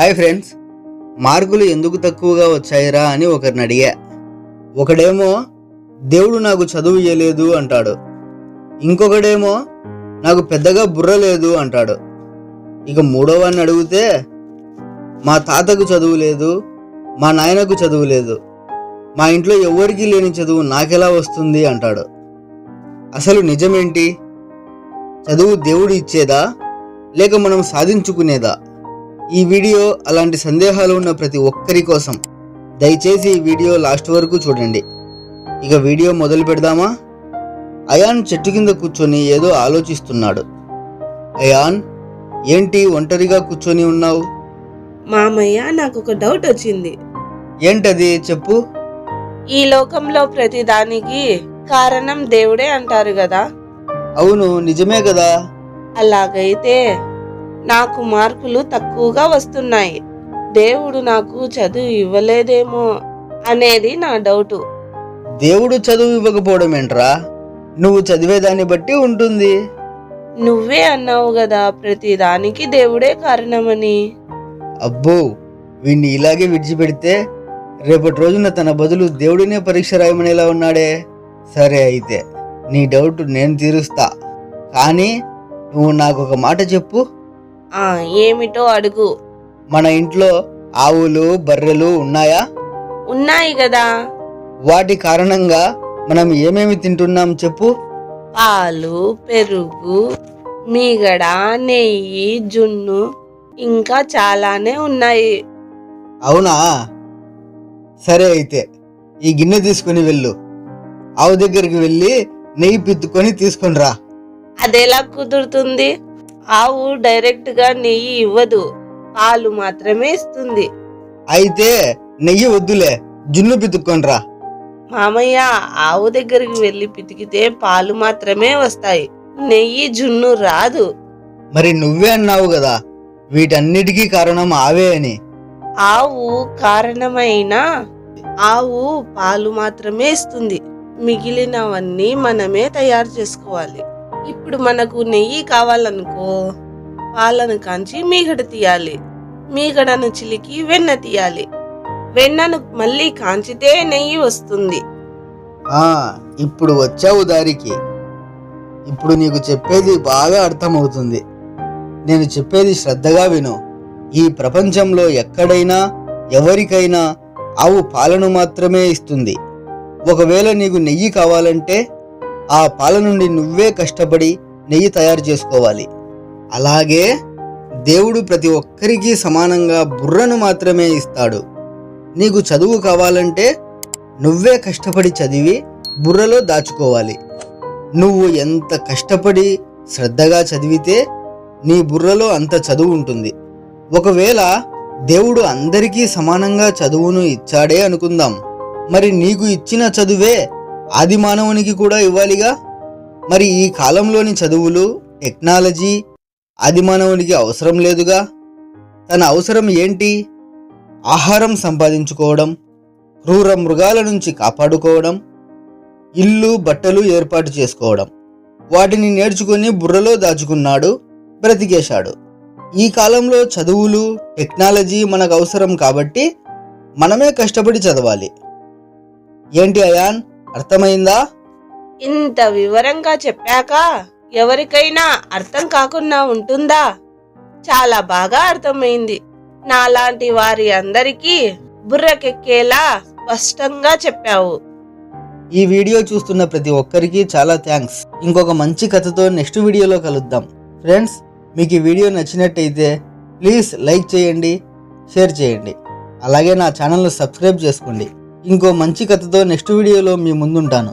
Hi friends మార్కులు ఎందుకు తక్కువగా వచ్చాయిరా అని ఒకరిని అడిగా. ఒకడేమో దేవుడు నాకు చదువు ఇయ్యలేదు అంటాడు. ఇంకొకడేమో నాకు పెద్దగా బుర్ర లేదు అంటాడు. ఇక మూడోవాన్ని అడిగితే మా తాతకు చదువు లేదు మా నాయనకు చదువు లేదు మా ఇంట్లో ఎవరికీ లేని చదువు నాకెలా వస్తుంది అంటాడు. అసలు నిజమేంటి? చదువు దేవుడు ఇచ్చేదా? లేక మనం సాధించుకునేదా? ఈ వీడియో అలాంటి సందేహాలు ఉన్న ప్రతి ఒక్కరి కోసం దయచేసి ఈ వీడియో లాస్ట్ వరకు చూడండి. ఇక వీడియో మొదలు పెడదామా? అయాన్ చెట్టు కింద కూర్చొని ఏదో ఆలోచిస్తున్నాడు. అయాన్ ఏంటి ఒంటరిగా కూర్చొని ఉన్నావు? మామయ్య నాకు ఒక డౌట్ వచ్చింది. ఏంటది? చెప్పు. ఈ లోకంలో ప్రతిదానికి కారణం దేవుడే అంటారు కదా. అవును నిజమే కదా. అలాగైతే నాకు మార్కులు తక్కువగా వస్తున్నాయి. దేవుడు నాకు చదువు ఇవ్వలేదేమో అనేది నా డౌటు. దేవుడు చదువు ఇవ్వకపోవడం ఏంట్రా? నువ్వు చదివేదాన్ని బట్టి ఉంటుంది. నువ్వే అన్నావు కదా ప్రతిదానికి దేవుడే కారణమని. అబ్బో వీణ్ణి ఇలాగే విడిచిపెడితే రేపటి రోజున తన బదులు దేవుడినే పరీక్ష రాయమనేలా ఉన్నాడే? సరే అయితే నీ డౌట్ నేను తీరుస్తా. కానీ నువ్వు నాకు ఒక మాట చెప్పు. ఆ ఏమిటో అడుగు. మన ఇంట్లో ఆవులు బర్రెలు ఉన్నాయా? ఉన్నాయి కదా. వాటి కారణంగా మనం ఏమేమి తింటున్నాం చెప్పు. పాలు పెరుగు మీగడ నెయ్యి జున్ను ఇంకా చాలానే ఉన్నాయి. అవునా? సరే అయితే ఈ గిన్నె తీసుకుని వెళ్ళు. ఆవు దగ్గరికి వెళ్ళి నెయ్యి పిత్తుకొని తీసుకొని రా. అదెలా కుదురుతుంది? ఆవు డైరెక్ట్గా నెయ్యి ఇవ్వదు. పాలు మాత్రమే ఇస్తుంది. అయితే నెయ్యి వద్దులే జున్ను పితుక్కొని రా మామయ్య ఆవు దగ్గరికి వెళ్ళి పితికితే పాలు మాత్రమే వస్తాయి. నెయ్యి జున్ను రాదు. మరి నువ్వే అన్నావు కదా వీటన్నిటికీ కారణం ఆవే అని. ఆవు కారణమైన ఆవు పాలు మాత్రమే ఇస్తుంది. మిగిలినవన్నీ మనమే తయారు చేసుకోవాలి. ఇప్పుడు మనకు నెయ్యి కావాలనుకో పాలను కాంచి మీగడ తీయాలి. మీగడను చిలికి వెన్న తీయాలి. వెన్నను మళ్ళీ కాంచితే నెయ్యి వస్తుంది. ఆ ఇప్పుడు వచ్చావు దారికి. ఇప్పుడు నీకు చెప్పేది బాగా అర్థమవుతుంది. నేను చెప్పేది శ్రద్ధగా విను. ఈ ప్రపంచంలో ఎక్కడైనా ఎవరికైనా ఆవు పాలను మాత్రమే ఇస్తుంది. ఒకవేళ నీకు నెయ్యి కావాలంటే ఆ పాల నుండి నువ్వే కష్టపడి నెయ్యి తయారు చేసుకోవాలి. అలాగే దేవుడు ప్రతి ఒక్కరికి సమానంగా బుర్రను మాత్రమే ఇస్తాడు. నీకు చదువు కావాలంటే నువ్వే కష్టపడి చదివి బుర్రలో దాచుకోవాలి. నువ్వు ఎంత కష్టపడి శ్రద్ధగా చదివితే నీ బుర్రలో అంత చదువు ఉంటుంది. ఒకవేళ దేవుడు అందరికీ సమానంగా చదువును ఇచ్చాడే అనుకుందాం. మరి నీకు ఇచ్చిన చదువే ఆది మానవునికి కూడా ఇవ్వాలిగా? మరి ఈ కాలంలోని చదువులు టెక్నాలజీ ఆది మానవునికి అవసరం లేదుగా? తన అవసరం ఏంటి? ఆహారం సంపాదించుకోవడం క్రూర మృగాల నుంచి కాపాడుకోవడం ఇల్లు బట్టలు ఏర్పాటు చేసుకోవడం వాటిని నేర్చుకుని బుర్రలో దాచుకున్నాడు బ్రతికేశాడు. ఈ కాలంలో చదువులు టెక్నాలజీ మనకు అవసరం కాబట్టి మనమే కష్టపడి చదవాలి. ఏంటి అయాన్? అర్థమైందా? ఇంత వివరంగా చెప్పాక ఎవరికైనా అర్థం కాకుండా ఉంటుందా? చాలా బాగా అర్థమైంది. నాలాంటి వారి అందరికీ బుర్రకెక్కేలా స్పష్టంగా చెప్పావు. ఈ వీడియో చూస్తున్న ప్రతి ఒక్కరికి చాలా థ్యాంక్స్. ఇంకొక మంచి కథతో నెక్స్ట్ వీడియోలో కలుద్దాం. ఫ్రెండ్స్ మీకు ఈ వీడియో నచ్చినట్టయితే ప్లీజ్ లైక్ చేయండి షేర్ చేయండి. అలాగే నా ఛానల్ను సబ్స్క్రైబ్ చేసుకోండి. ఇంకో మంచి కథతో నెక్స్ట్ వీడియోలో మీ ముందుంటాను.